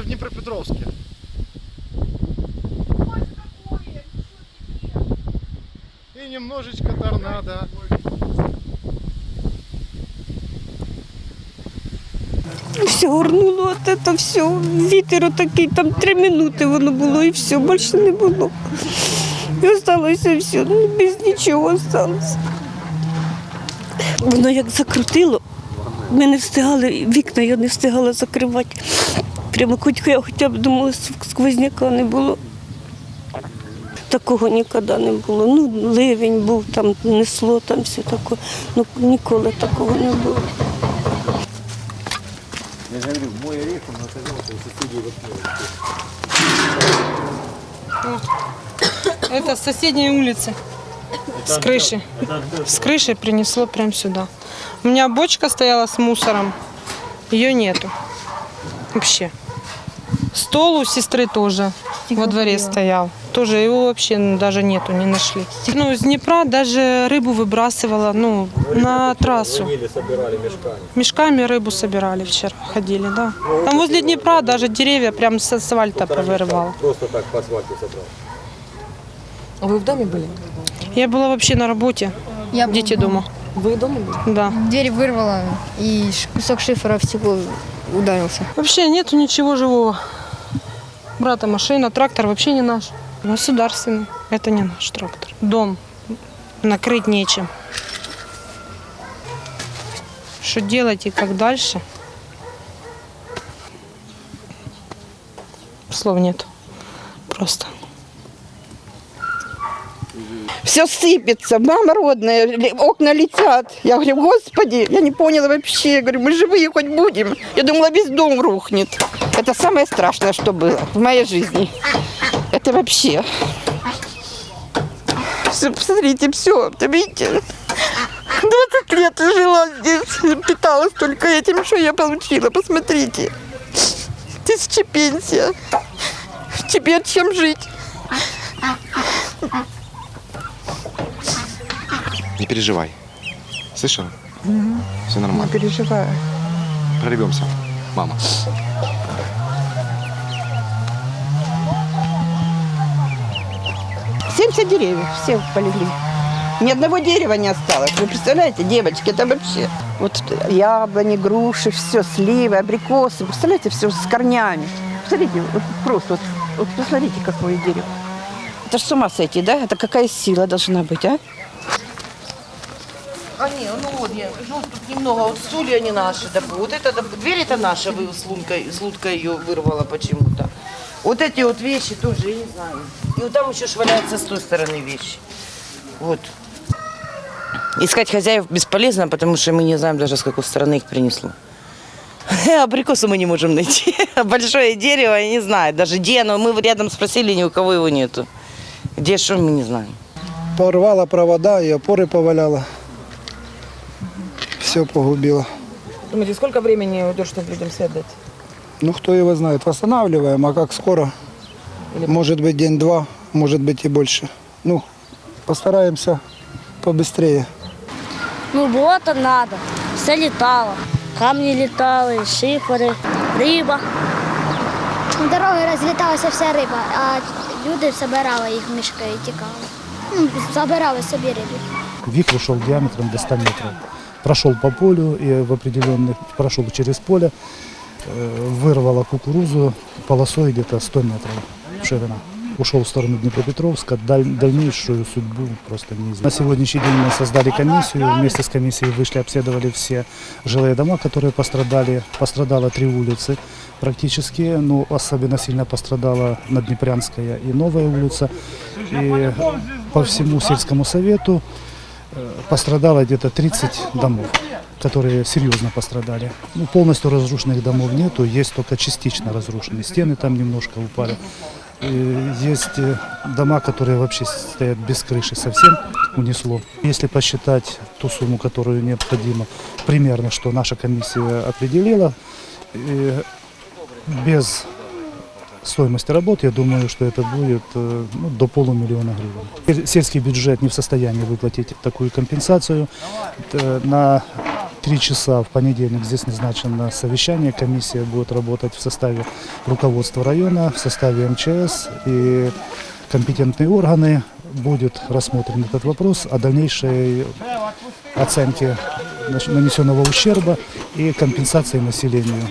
в Днепропетровске. И немножечко торнадо. Все горнуло от це все. Вітер отакий, там три минути воно було і все, більше не було. І осталося все, ну, без нічого осталося. Воно як закрутило, ми не встигали, вікна я не встигала закривати. Прямо хоч я хоча б думала, сквозняка не було. Такого ніколи не було. Ну, ливень був, там несло, там все таке. Ну ніколи такого не було. Это с соседней улицы. С крыши. С крыши принесло прям сюда. У меня бочка стояла с мусором. Ее нету. Вообще. Стол у сестры тоже во дворе стоял. Тоже его вообще даже нету, не нашли. Ну, из Днепра даже рыбу выбрасывала, ну, на трассу. Мешками рыбу собирали вчера, ходили, да. Там возле Днепра даже деревья прям с асфальта повырывало. Вы в доме были? Я была вообще на работе, Я был дети дома. Вы дома были? Да. Дверь вырвала, и кусок шифера в стекло ударился. Вообще нету ничего живого. Брата машина, трактор вообще не наш. Государственный. Это не наш трактор. Дом. Накрыть нечем. Что делать и как дальше? Слов нет. Просто. Все сыпется, мама родная, окна летят. Я говорю, господи, я не поняла вообще. Я говорю, мы живые хоть будем. Я думала, весь дом рухнет. Это самое страшное, что было в моей жизни. Это вообще. Всё, посмотрите, все, видите? 20 лет жила здесь, питалась только этим, что я получила. Посмотрите. Тысяча пенсия. Теперь чем жить? Не переживай. Слышала? Все нормально. переживаю. Прорвемся. Мама. Семьдесят деревьев, все полегли. Ни одного дерева не осталось. Вы представляете, девочки, это вообще. Вот яблони, груши, все, сливы, абрикосы. Представляете, все с корнями. Посмотрите, вот просто, вот, вот посмотрите, какое дерево. Это ж с ума сойти, да? Это какая сила должна быть, а? А не, ну вот, я, ну тут немного, вот стулья не наши, да, вот это, да, дверь это наша, вы с лункой, с луткой ее вырвала почему-то. Вот эти вот вещи тоже, я не знаю. И вот там еще ж с той стороны вещи. Вот. Искать хозяев бесполезно, потому что мы не знаем даже, с какой стороны их принесло. Абрикосы мы не можем найти. Большое дерево, я не знаю, даже где оно. Мы рядом спросили, ни у кого его нету. Где что, мы не знаем. Порвала провода и опоры поваляла Все погубило. Думаете, сколько времени уйдет, чтобы людям свет дать? Ну, кто его знает. Восстанавливаем, а как скоро? Может быть, день-два, может быть и больше. Ну, постараемся побыстрее. Ну, болото надо. Все літало. Камні літали, шифери, риба. Дороги розліталася вся риба, а люди забирали їх в мішки і тікали. Ну, Забирали собі рибу. Вихрь шел диаметром до 100 метров. Прошел по полю и в определенных, прошел через поле, э, вырвало кукурузу полосой где-то 100 метров ширина. Ушел в сторону Днепропетровска, даль- дальнейшую судьбу просто неизвестно. На сегодняшний день мы создали комиссию, вместе с комиссией вышли, обследовали все жилые дома, которые пострадали. Пострадало три улицы практически, но особенно сильно пострадала Наднепрянская и Новая улица. И по всему сельскому совету пострадало где-то 30 домов, которые серьезно пострадали. Ну, полностью разрушенных домов нету, есть только частично разрушенные. Стены там немножко упали. И есть э, дома, которые вообще стоят без крыши, совсем унесло. Если посчитать ту сумму, которую необходимо, примерно, что наша комиссия определила, э, без стоимости работ, я думаю, что это будет э, ну, до полумиллиона гривен. Сельский бюджет не в состоянии выплатить такую компенсацию. Э, На три часа в понедельник здесь назначено совещание. Комиссия будет работать в составе руководства района, в составе МЧС и компетентные органы. Будет рассмотрен этот вопрос о дальнейшей оценке нанесенного ущерба и компенсации населению.